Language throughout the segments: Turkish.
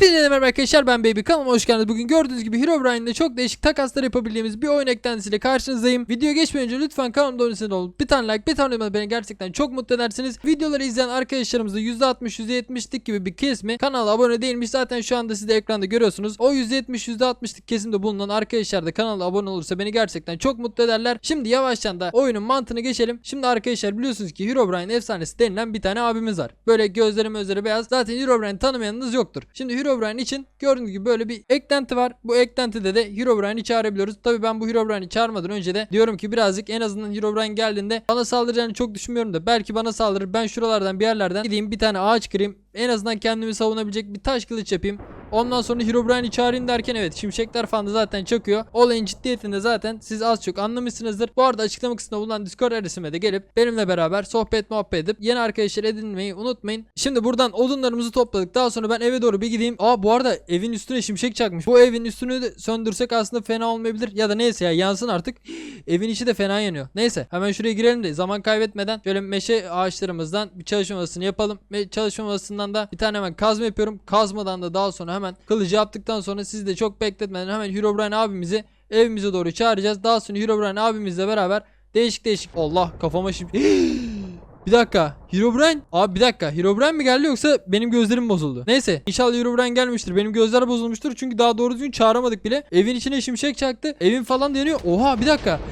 Hepinize merhaba arkadaşlar ben Baby kanalıma hoş geldiniz. Bugün gördüğünüz gibi Herobrine'de çok değişik takaslar yapabildiğimiz bir oyun eklentisiyle karşınızdayım. Videoya geçmeden önce lütfen kanalıma abone olun. Bir tane like bir tane yorum beni gerçekten çok mutlu edersiniz. Videoları izleyen arkadaşlarımızda %60 %70'lik gibi bir kesimi kanala abone değilmiş. Zaten şu anda siz de ekranda görüyorsunuz. O %70 %60'lık kesimde bulunan arkadaşlar da kanala abone olursa beni gerçekten çok mutlu ederler. Şimdi yavaştan da oyunun mantığını geçelim. Şimdi arkadaşlar biliyorsunuz ki Herobrine efsanesi denilen bir tane abimiz var. Böyle gözleri gözleri beyaz. Zaten Herobrine tanımayanınız yoktur. Şimdi Herobrine için gördüğünüz gibi böyle bir eklenti var. Bu eklentide de Herobrine'i çağırabiliyoruz. Tabi ben bu Herobrine'i çağırmadan önce de diyorum ki birazcık en azından Herobrine geldiğinde bana saldıracağını çok düşünmüyorum da belki bana saldırır. Ben şuralardan bir yerlerden gideyim bir tane ağaç kırayım. En azından kendimi savunabilecek bir taş kılıç yapayım. Ondan sonra Herobrine'i çağırayım derken evet şimşekler falan da zaten çakıyor. Olayın ciddiyetinde zaten siz az çok anlamışsınızdır. Bu arada açıklama kısmında bulunan Discord adresime de gelip benimle beraber sohbet muhabbet edip yeni arkadaşlar edinmeyi unutmayın. Şimdi buradan odunlarımızı topladık. Daha sonra ben eve doğru bir gideyim. Aa bu arada evin üstüne şimşek çakmış. Bu evin üstünü de söndürsek aslında fena olmayabilir. Ya da neyse ya yansın artık. evin içi de fena yanıyor. Neyse hemen şuraya girelim de zaman kaybetmeden şöyle meşe ağaçlarımızdan bir çalışma masasını yapalım. Ve çalışma masasından da bir tane hemen kazma yapıyorum. Kazmadan da daha sonra hemen kılıcı yaptıktan sonra sizi de çok bekletmeden hemen Herobrine abimizi evimize doğru çağıracağız. Daha sonra Herobrine abimizle beraber değişik değişik Allah kafama şimdi Bir dakika. Herobrine? Abi bir dakika. Herobrine mi geldi yoksa benim gözlerim bozuldu? Neyse. İnşallah Herobrine gelmiştir. Benim gözler bozulmuştur. Çünkü daha doğru düzgün çağıramadık bile. Evin içine şimşek çaktı. Evin falan yanıyor. Oha bir dakika.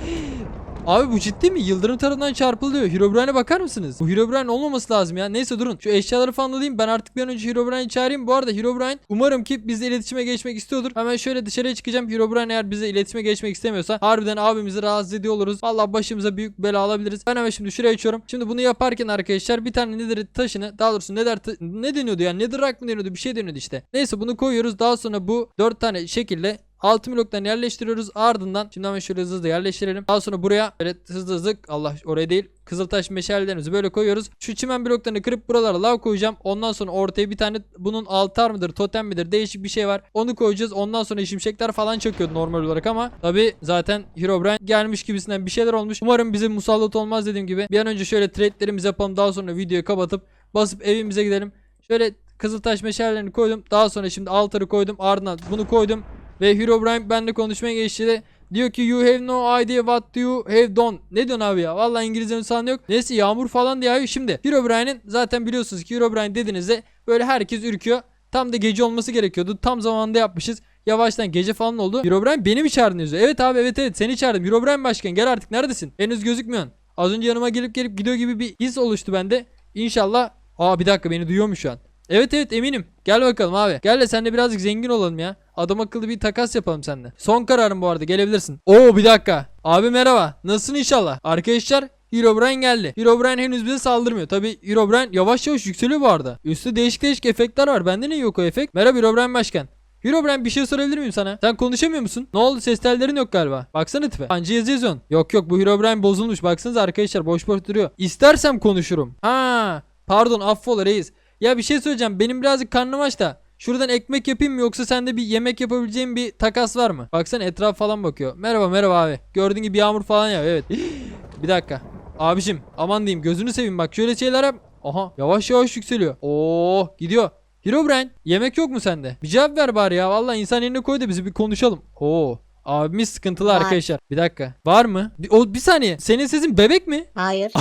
Abi bu ciddi mi? Yıldırım tarafından çarpılıyor. Herobrine'e bakar mısınız? Bu Herobrine olmaması lazım ya. Neyse durun. Şu eşyaları falan alayım. Ben artık bir an önce Herobrine'i çağırayım. Bu arada Herobrine umarım ki bizle iletişime geçmek istiyordur. Hemen şöyle dışarıya çıkacağım. Herobrine eğer bize iletişime geçmek istemiyorsa harbiden abimizi rahatsız ediyor oluruz. Valla başımıza büyük bela alabiliriz. Ben hemen şimdi şuraya açıyorum. Şimdi bunu yaparken arkadaşlar bir tane nether taşını daha doğrusu ta- ne deniyordu yani netherrack mı deniyordu bir şey deniyordu işte. Neyse bunu koyuyoruz. Daha sonra bu 4 tane şekilde Altın bloklarını yerleştiriyoruz. Ardından şimdi hemen şöyle hızlı hızlı yerleştirelim. Daha sonra buraya böyle hızlı hızlı Allah oraya değil Kızıltaş meşalelerimizi böyle koyuyoruz. Şu çimen bloklarını kırıp buralara lav koyacağım. Ondan sonra ortaya bir tane bunun altar mıdır, totem midir değişik bir şey var. Onu koyacağız. Ondan sonra şimşekler falan çakıyordu normal olarak ama tabi zaten Herobrine gelmiş gibisinden bir şeyler olmuş. Umarım bize musallat olmaz dediğim gibi. Bir an önce şöyle trade'lerimizi yapalım. Daha sonra videoyu kapatıp basıp evimize gidelim. Şöyle Kızıltaş meşalelerini koydum. Daha sonra şimdi altarı koydum. Ardından bunu koydum. Ve Herobrine benimle konuşmaya geçti de diyor ki you have no idea what you have done. Ne diyorsun abi ya? Vallahi İngilizce sanı yok. Neyse yağmur falan diye şimdi. Herobrine'in zaten biliyorsunuz ki Herobrine dediğinizde böyle herkes ürküyor. Tam da gece olması gerekiyordu. Tam zamanında yapmışız. Yavaştan gece falan oldu. Herobrine beni mi çağırdın yazıyor. Evet abi evet evet seni çağırdım. Herobrine başkan gel artık neredesin? Henüz gözükmüyorsun. Az önce yanıma gelip gelip gidiyor gibi bir his oluştu bende. İnşallah. Aa bir dakika beni duyuyor mu şu an? Evet evet eminim. Gel bakalım abi. Gel de seninle birazcık zengin olalım ya. Adam akıllı bir takas yapalım seninle. Son kararım bu arada gelebilirsin. Oo bir dakika. Abi merhaba. Nasılsın inşallah? Arkadaşlar Herobrine geldi. Herobrine henüz bize saldırmıyor. Tabi Herobrine yavaş yavaş yükseliyor bu arada. Üstte değişik değişik efektler var. Bende ne yok o efekt? Merhaba Herobrine başkan. Herobrine bir şey sorabilir miyim sana? Sen konuşamıyor musun? Ne oldu? Ses tellerin yok galiba. Baksana tipe. Anca yazı yazıyorsun. Yok yok bu Herobrine bozulmuş. Baksanıza arkadaşlar boş boş duruyor. İstersem konuşurum. Ha, pardon affola reis. Ya bir şey söyleyeceğim. Benim birazcık karnım aç da. Şuradan ekmek yapayım mı yoksa sende bir yemek yapabileceğim bir takas var mı? Baksana etraf falan bakıyor. Merhaba merhaba abi. Gördüğün gibi yağmur falan ya evet. bir dakika. Abicim aman diyeyim gözünü seveyim bak şöyle şeyler yap. Aha yavaş yavaş yükseliyor. Oo gidiyor. Herobrine yemek yok mu sende? Bir cevap ver bari ya. Vallahi insan yerine koy da bizi bir konuşalım. Oo abimiz sıkıntılı Var. arkadaşlar. Bir dakika. Var mı? Bir, o, bir saniye. Senin sesin bebek mi? Hayır.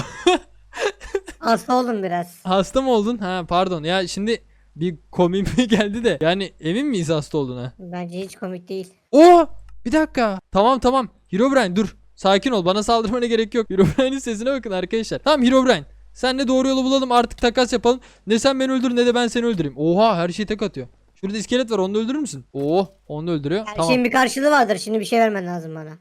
Hasta oldum biraz. Hasta mı oldun? Ha pardon ya şimdi bir komik mi geldi de. Yani emin miyiz hasta olduğuna? Bence hiç komik değil. Oo bir dakika. Tamam tamam. Herobrine dur. Sakin ol bana saldırmana gerek yok. Herobrine'in sesine bakın arkadaşlar. Tamam Herobrine. Sen de doğru yolu bulalım artık takas yapalım. Ne sen beni öldür ne de ben seni öldüreyim. Oha her şey tek atıyor. Şurada iskelet var onu da öldürür müsün? Oo onu da öldürüyor. Her tamam. şeyin bir karşılığı vardır. Şimdi bir şey vermen lazım bana.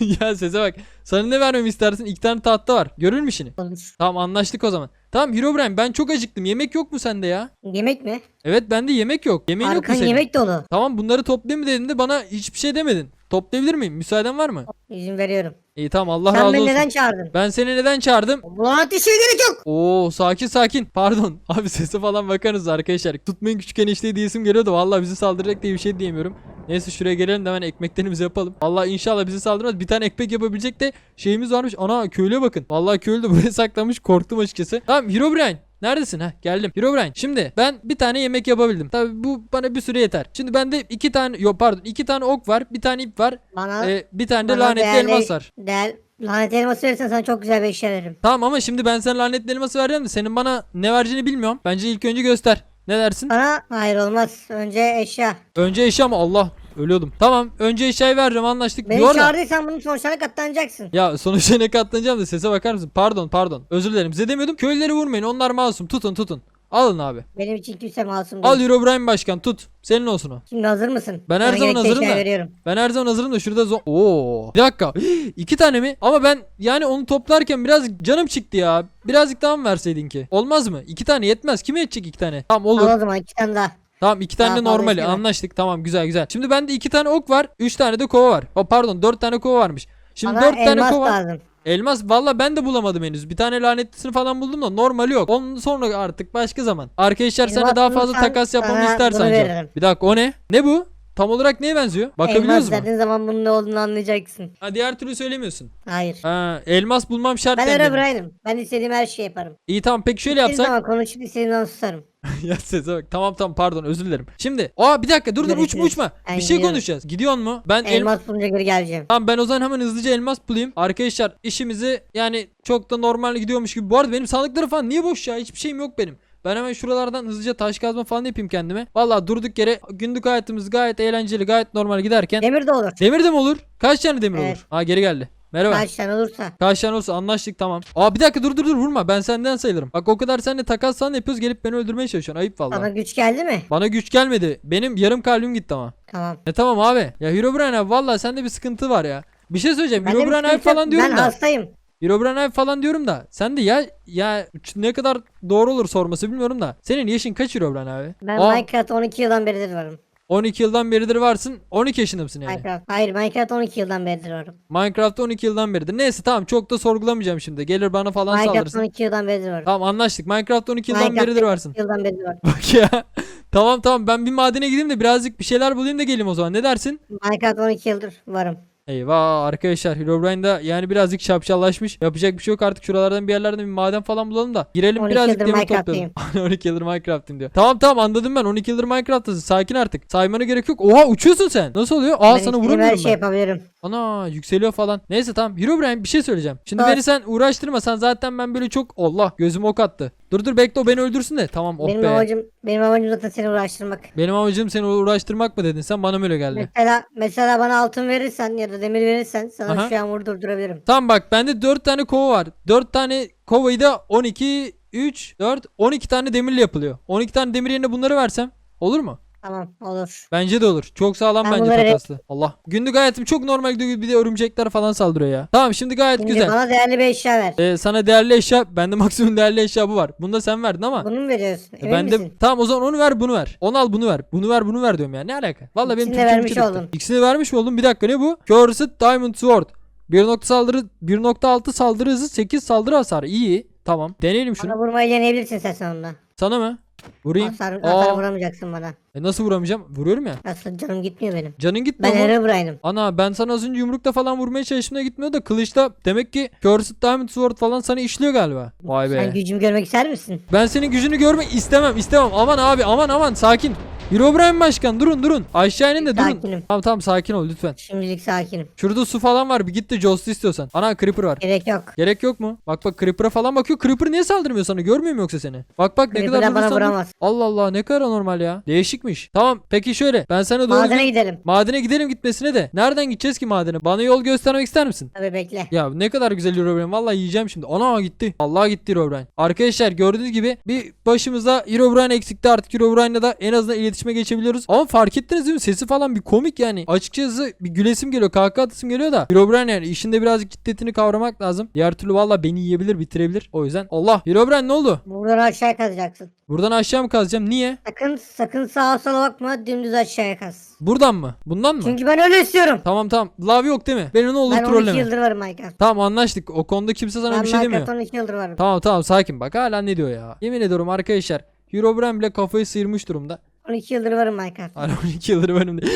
ya sese bak. Sana ne vermemi istersin? İki tane tahta var. Görür mü işini? Olur. Tamam anlaştık o zaman. Tamam Herobrine ben çok acıktım. Yemek yok mu sende ya? Yemek mi? Evet bende yemek yok. Yemeğin yok mu Arkan senin? yemek dolu. Tamam bunları toplayayım mı dediğinde bana hiçbir şey demedin. Toplayabilir miyim? Müsaaden var mı? İzin veriyorum. İyi tamam Allah Sen razı beni olsun. neden çağırdın? Ben seni neden çağırdım? Buna ateşe gerek yok. Oo sakin sakin. Pardon. Abi sese falan bakarız arkadaşlar. Tutmayın küçük enişteyi diyesim geliyordu. Vallahi bizi saldıracak diye bir şey diyemiyorum. Neyse şuraya gelelim de hemen ekmeklerimizi yapalım. Allah inşallah bizi saldırmaz. Bir tane ekmek yapabilecek de şeyimiz varmış. Ana köylüye bakın. Vallahi köylü de buraya saklamış. Korktum açıkçası. Tamam Herobrine. Neredesin ha? Geldim. Herobrine. Şimdi ben bir tane yemek yapabildim. Tabi bu bana bir süre yeter. Şimdi bende iki tane yok pardon iki tane ok var. Bir tane ip var. Bana, e, bir tane de bana lanetli değerli- elmas var. Değer, lanet elması verirsen sana çok güzel bir eşya veririm. Tamam ama şimdi ben sana lanetli elması vereceğim de senin bana ne vereceğini bilmiyorum. Bence ilk önce göster. Ne dersin? Bana hayır olmaz. Önce eşya. Önce eşya mı? Allah ölüyordum. Tamam önce eşyayı vereceğim anlaştık. Beni arada- çağırdıysan bunun sonuçlarına katlanacaksın. Ya sonuçta ne katlanacağım da sese bakar mısın? Pardon pardon. Özür dilerim. Size demiyordum. Köylüleri vurmayın. Onlar masum. Tutun tutun. Alın abi. Benim için kimse masum değil. Al Herobrine başkan tut. Senin olsun o. Şimdi hazır mısın? Ben her Sana zaman gerekli hazırım da. veriyorum. Ben her zaman hazırım da şurada zo- Oo. Bir dakika. İki tane mi? Ama ben yani onu toplarken biraz canım çıktı ya. Birazcık daha mı verseydin ki? Olmaz mı? İki tane yetmez. Kime yetecek iki tane? Tamam olur. Al o zaman iki tane daha. Tamam iki tane de normali anlaştık tamam güzel güzel. Şimdi bende iki tane ok var. Üç tane de kova var. O pardon dört tane kova varmış. Şimdi Bana dört tane elmas kova. lazım. Elmas valla ben de bulamadım henüz. Bir tane lanetlisini falan buldum da normali yok. Onun sonra artık başka zaman. Arkadaşlar sana Elmas daha fazla bulursan takas yapmamı sana istersen. bunu canım. veririm. Bir dakika o ne? Ne bu? Tam olarak neye benziyor? Bakabiliyoruz Elmas mu? verdiğin zaman bunun ne olduğunu anlayacaksın. Ha diğer türlü söylemiyorsun. Hayır. Ha elmas bulmam şart Ben. Herobrine'im. Ben istediğim her şeyi yaparım. İyi tamam peki şöyle İstediğim yapsak. zaman konuşup istediğim zaman susarım. ya sese bak. Tamam tamam pardon özür dilerim. Şimdi aa bir dakika dur dur uçma Görüşürüz. uçma. Ben bir şey gidiyorum. konuşacağız. Gidiyor mu? Ben el Elmas bulunca geri geleceğim. Tamam ben o zaman hemen hızlıca elmas bulayım. Arkadaşlar işimizi yani çok da normal gidiyormuş gibi. Bu arada benim sandıkları falan niye boş ya? Hiçbir şeyim yok benim. Ben hemen şuralardan hızlıca taş kazma falan yapayım kendime. Vallahi durduk yere günlük hayatımız gayet eğlenceli, gayet normal giderken. Demir de olur. Demir de mi olur? Kaç tane demir Evet. olur? Ha geri geldi. Merhaba. Kaç, Kaç tane olursa. tane olursa anlaştık tamam. Aa bir dakika dur dur dur vurma. Ben senden sayılırım. Bak o kadar seninle takas falan yapıyoruz gelip beni öldürmeye çalışıyorsun. Ayıp vallahi. Sana güç geldi mi? Bana güç gelmedi. Benim yarım kalbim gitti ama. Tamam. E tamam abi. Ya Herobrine abi valla sende bir sıkıntı var ya. Bir şey söyleyeceğim. Ben Herobrine abi falan diyorum Ben da. hastayım. Herobrine abi falan diyorum da. Sen de ya ya ne kadar doğru olur sorması bilmiyorum da. Senin yaşın kaç Herobrine abi? Ben Aa, Minecraft 12 yıldan beridir varım. 12 yıldan beridir varsın. 12 yaşında mısın yani? Minecraft. Hayır Minecraft 12 yıldan beridir varım. Minecraft'ta 12 yıldan beridir. Neyse tamam çok da sorgulamayacağım şimdi. Gelir bana falan Minecraft saldırsın. 12 yıldan beridir varım. Tamam anlaştık. Minecraft 12 yıldan Minecraft beridir varsın. 12 yıldan beridir varım. Bak ya. tamam tamam ben bir madene gideyim de birazcık bir şeyler bulayım da geleyim o zaman. Ne dersin? Minecraft 12 yıldır varım. Eyvah arkadaşlar Herobrine da yani birazcık şapşallaşmış. Yapacak bir şey yok artık şuralardan bir yerlerden bir maden falan bulalım da. Girelim 12 birazcık yıldır demir toplayalım. 12 yıldır Minecraft'im diyor. Tamam tamam anladım ben 12 yıldır Minecraft'tasın. Sakin artık. Saymana gerek yok. Oha uçuyorsun sen. Nasıl oluyor? Aa ben sana vuramıyorum şey ben. yapabilirim. Ana yükseliyor falan. Neyse tamam. Herobrine bir şey söyleyeceğim. Şimdi Bak. beni sen uğraştırma. Sen zaten ben böyle çok Allah gözüm ok attı. Dur dur bekle o beni öldürsün de. Tamam oh benim be. amacım benim amacım zaten seni uğraştırmak. Benim amacım seni uğraştırmak mı dedin sen? Bana mı öyle geldi? Mesela mesela bana altın verirsen ya da demir verirsen sana Aha. şu an vurdurdurabilirim. Tamam bak bende 4 tane kova var. 4 tane kovayı da 12, 3, 4, 12 tane demirle yapılıyor. 12 tane demir yerine bunları versem olur mu? Tamam olur. Bence de olur. Çok sağlam Ben bence bunları- takaslı. Allah. Günlük hayatım çok normal gidiyor. Bir de örümcekler falan saldırıyor ya. Tamam şimdi gayet Şimdi güzel. bana değerli bir eşya ver. Ee, sana değerli eşya. Bende maksimum değerli eşya bu var. Bunu da sen verdin ama. Bunu mu veriyorsun? Emin ben de misin? tamam o zaman onu ver bunu ver. Onu al bunu ver. Bunu ver bunu ver diyorum ya. Ne alaka? Vallahi benim İkisini de Türkçem vermiş çırptı. oldum. İkisini vermiş mi oldum? Bir dakika ne bu? Cursed Diamond Sword. 1.6 saldırı 1.6 saldırı hızı 8 saldırı hasarı. İyi. Tamam. Deneyelim şunu. Bana vurmayı deneyebilirsin sen sonunda. Sana mı? Vurayım. Hasar, Aa, hasar vuramayacaksın bana. e nasıl vuramayacağım? Vuruyorum ya. Nasıl canım gitmiyor benim. Canın gitmiyor Ben mu? Herobrine'im. Ana ben sana az önce yumrukta falan vurmaya çalıştığımda gitmiyor da kılıçta demek ki Cursed Diamond Sword falan sana işliyor galiba. Vay be. Sen gücümü görmek ister misin? Ben senin gücünü görmek istemem istemem. Aman abi aman aman sakin. Herobrine başkan durun durun. Aşağı inin de durun. Sakinim. Tamam tamam sakin ol lütfen. Şimdilik sakinim. Şurada su falan var bir git de Jost'u istiyorsan. Ana Creeper var. Gerek yok. Gerek yok mu? Bak bak Creeper'a falan bakıyor. Creeper niye saldırmıyor sana? Görmüyor mu yoksa seni? Bak bak ne kadar bana durursan vuramaz. Allah Allah ne kadar normal ya. Değişikmiş. Tamam peki şöyle. Ben sana doğru Madene gidelim. Madene gidelim gitmesine de. Nereden gideceğiz ki madene? Bana yol göstermek ister misin? Tabii bekle. Ya ne kadar güzel Herobrine. Vallahi yiyeceğim şimdi. Ana gitti. Allah gitti Herobrine. Arkadaşlar gördüğünüz gibi bir başımıza Herobrine eksikti. Artık Herobrine'la da en azından iletişime geçebiliyoruz. Ama fark ettiniz değil mi? Sesi falan bir komik yani. Açıkçası bir gülesim geliyor. Kahkaha atasım geliyor da. Herobrine yani işinde birazcık ciddiyetini kavramak lazım. Diğer türlü valla beni yiyebilir bitirebilir. O yüzden Allah. Herobrine ne oldu? Buradan aşağı kazacaksın. Buradan aşağı mı kazacağım? Niye? Sakın sakın sağa sola bakma dümdüz aşağıya kaz. Buradan mı? Bundan mı? Çünkü ben öyle istiyorum. Tamam tamam. Lav yok değil mi? Beni ne olur ben 12 trolleme. yıldır varım Minecraft. Tamam anlaştık. O konuda kimse sana Ben bir şey demiyor. Minecraft 12 yıldır varım. Tamam tamam sakin bak hala ne diyor ya. Yemin ediyorum arkadaşlar. Herobrine bile kafayı sıyırmış durumda. 12 yıldır varım Minecraft. Hala 12 yıldır de.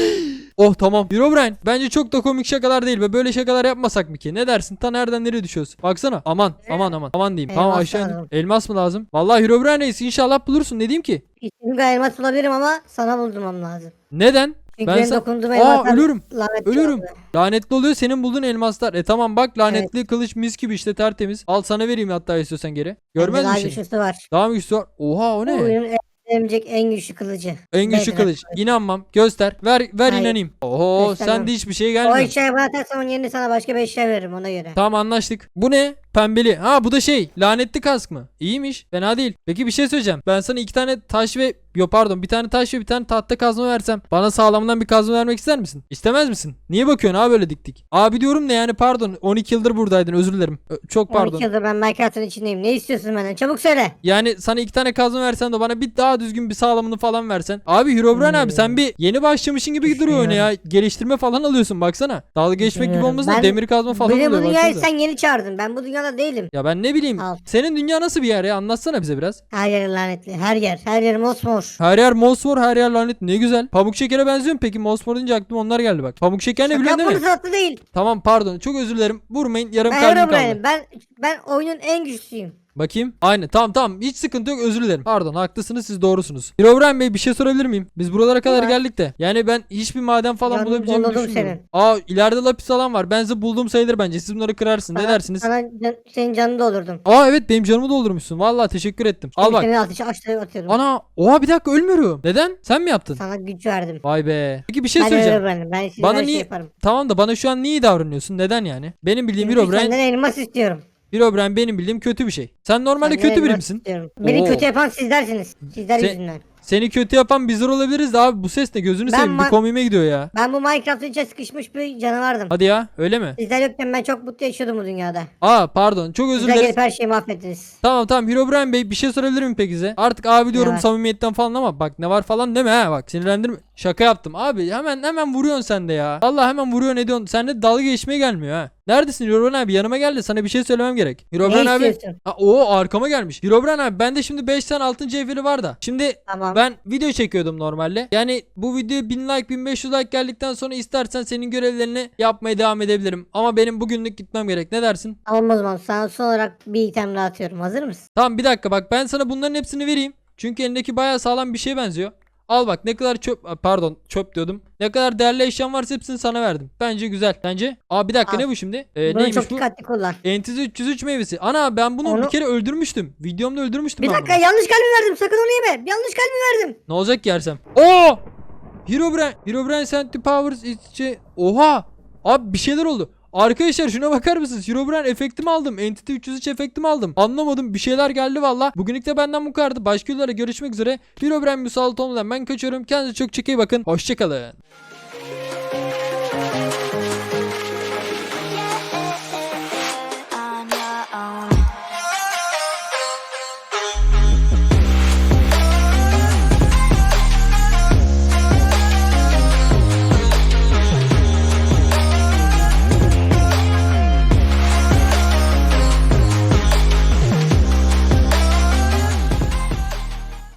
Oh tamam. Herobrine bence çok da komik şakalar değil ve böyle şakalar yapmasak mı ki? Ne dersin? Ta nereden nereye düşüyoruz? Baksana. Aman aman aman. Aman diyeyim. Tamam Elmas aşağı in. lazım. Elmas mı lazım? Vallahi Herobrine reis inşallah bulursun. Ne diyeyim ki? İstediğim elmas bulabilirim ama sana buldurmam lazım. Neden? Çünkü Ben sa- dokunduğum Aa, ölüyorum. lanetli Ölüyorum. oldu. Lanetli oluyor senin bulduğun elmaslar. E tamam bak lanetli kılıç mis gibi işte tertemiz. Al sana vereyim hatta istiyorsan geri. Görmez daha misin? güçlüsü var. Daha mı güçlü var? Oha o Bu ne? oyunun emecek en güçlü kılıcı. En güçlü Bedrock kılıç. İnanmam. Göster. Ver ver Hayır. inanayım. Oho Göstermem. sende hiçbir şey O gelmiyor. eşyayı bana atarsan onun yerine sana başka bir eşya veririm ona göre. Tamam anlaştık. Bu ne? Pembeli. Ha bu da şey. Lanetli kask mı? İyiymiş. Fena değil. Peki bir şey söyleyeceğim. Ben sana iki tane taş ve Yo pardon bir tane taş ve bir tane tahta kazma versem bana sağlamından bir kazma vermek ister misin? İstemez misin? Niye bakıyorsun abi böyle dik dik? Abi diyorum da yani pardon 12 yıldır buradaydın özür dilerim. Ö, Çok pardon. 12 yıldır ben Minecraft'ın içindeyim. Ne istiyorsun benden? Çabuk söyle. Yani sana iki tane kazma versen de bana bir daha düzgün bir sağlamını falan versen. Abi Herobrine abi sen bir yeni başlamışsın gibi duruyor oyuna ya. Geliştirme falan alıyorsun baksana. Dalga geçmek gibi olmasın Ben- demir kazma falan Beni bu oluyor. dünyaya baksanıza. sen yeni çağırdın. Ben bu dünyada değilim. Ya ben ne bileyim. Al. Senin dünya nasıl bir yer ya? Anlatsana bize biraz. Her yer lanetli. Her yer. Her yer mosmor. Her yer mosmor, her yer lanet. Ne güzel. Pamuk şekere benziyor mu peki? Mosmor deyince aklıma onlar geldi bak. Pamuk şeker ne biliyorsun değil mi? fırsatlı değil. Tamam pardon. Çok özür dilerim. Vurmayın. Yarım Ben kalbim kaldı. Ben, ben oyunun en güçlüyüm. Bakayım. Aynı. Tamam tamam. Hiç sıkıntı yok. Özür dilerim. Pardon. Haklısınız. Siz doğrusunuz. Herobrine Bey bir şey sorabilir miyim? Biz buralara kadar Var. geldik de. Yani ben hiçbir maden falan Yandım, bulabileceğimi buldum düşünmüyorum. Aa ileride lapis falan var. Ben size bulduğum sayılır bence. Siz bunları kırarsın. Ne Sana- dersiniz? Sana can- senin canını doldurdum. Aa evet benim canımı doldurmuşsun. Vallahi teşekkür ettim. Al bak. Senin ateşi aşağıya atıyorum. Ana. Oha bir dakika ölmüyorum. Neden? Sen mi yaptın? Sana güç verdim. Vay be. Peki bir şey ben söyleyeceğim. Herobrine'im. Ben Bana her niye- şey yaparım. Tamam da bana şu an niye davranıyorsun? Neden yani? Benim bildiğim Çünkü Herobrine, Senden elmas istiyorum. Herobrine benim bildiğim kötü bir şey. Sen normalde kötü biri misin? Beni Oo. kötü yapan sizlersiniz. Sizler Sen- yüzünden. Seni kötü yapan bizler olabiliriz de abi bu ses ne? Gözünü Ben seveyim. Bir ma- komiğime gidiyor ya. Ben bu Minecraft'ın içine sıkışmış bir canavardım. Hadi ya öyle mi? Sizler yokken ben çok mutlu yaşıyordum bu dünyada. Aa pardon çok özür Sizler dileriz. gelip her şeyi mahvettiniz. Tamam tamam Herobrine Bey bir şey sorabilir miyim peki size? Artık abi diyorum var? samimiyetten falan ama bak ne var falan deme ha bak sinirlendirme. Şaka yaptım abi hemen hemen vuruyorsun sen de ya. Allah hemen vuruyorsun ediyorsun. Sen de dalga geçmeye gelmiyor ha. Neredesin Herobrine abi yanıma gel de sana bir şey söylemem gerek. Herobrine ne abi. istiyorsun? Ha, o arkama gelmiş. Herobrine abi bende şimdi 5 tane altın cevheri var da. Şimdi Tamam. Ben video çekiyordum normalde. Yani bu video 1000 like 1500 like geldikten sonra istersen senin görevlerini yapmaya devam edebilirim. Ama benim bugünlük gitmem gerek. Ne dersin? Tamam o zaman sana son olarak bir item daha atıyorum. Hazır mısın? Tamam bir dakika bak ben sana bunların hepsini vereyim. Çünkü elindeki bayağı sağlam bir şeye benziyor. Al bak ne kadar çöp Aa, pardon çöp diyordum. Ne kadar değerli eşyam varsa hepsini sana verdim. Bence güzel. Bence? Aa bir dakika Al. ne bu şimdi? Ee, Bunu neymiş çok bu? dikkatli kullan. Entizi 303 meyvesi. Ana ben bunu Onu- bir kere öldürmüştüm. Videomda öldürmüştüm Bir dakika bunu. yanlış kalbi verdim. Sakın onu yeme. Yanlış kalbi verdim. Ne olacak ki yersem? Oo! Herobrine, Herobrine Sent Powers içi. Oha! Abi bir şeyler oldu. Arkadaşlar şuna bakar mısınız? Herobrine efektimi aldım. Entity 303 efektimi aldım. Anlamadım. Bir şeyler geldi valla. Bugünlük de benden bu kadardı. Başka videolarda görüşmek üzere. Herobrine müsait olmadan ben kaçıyorum. Kendinize çok çok iyi bakın. Hoşçakalın.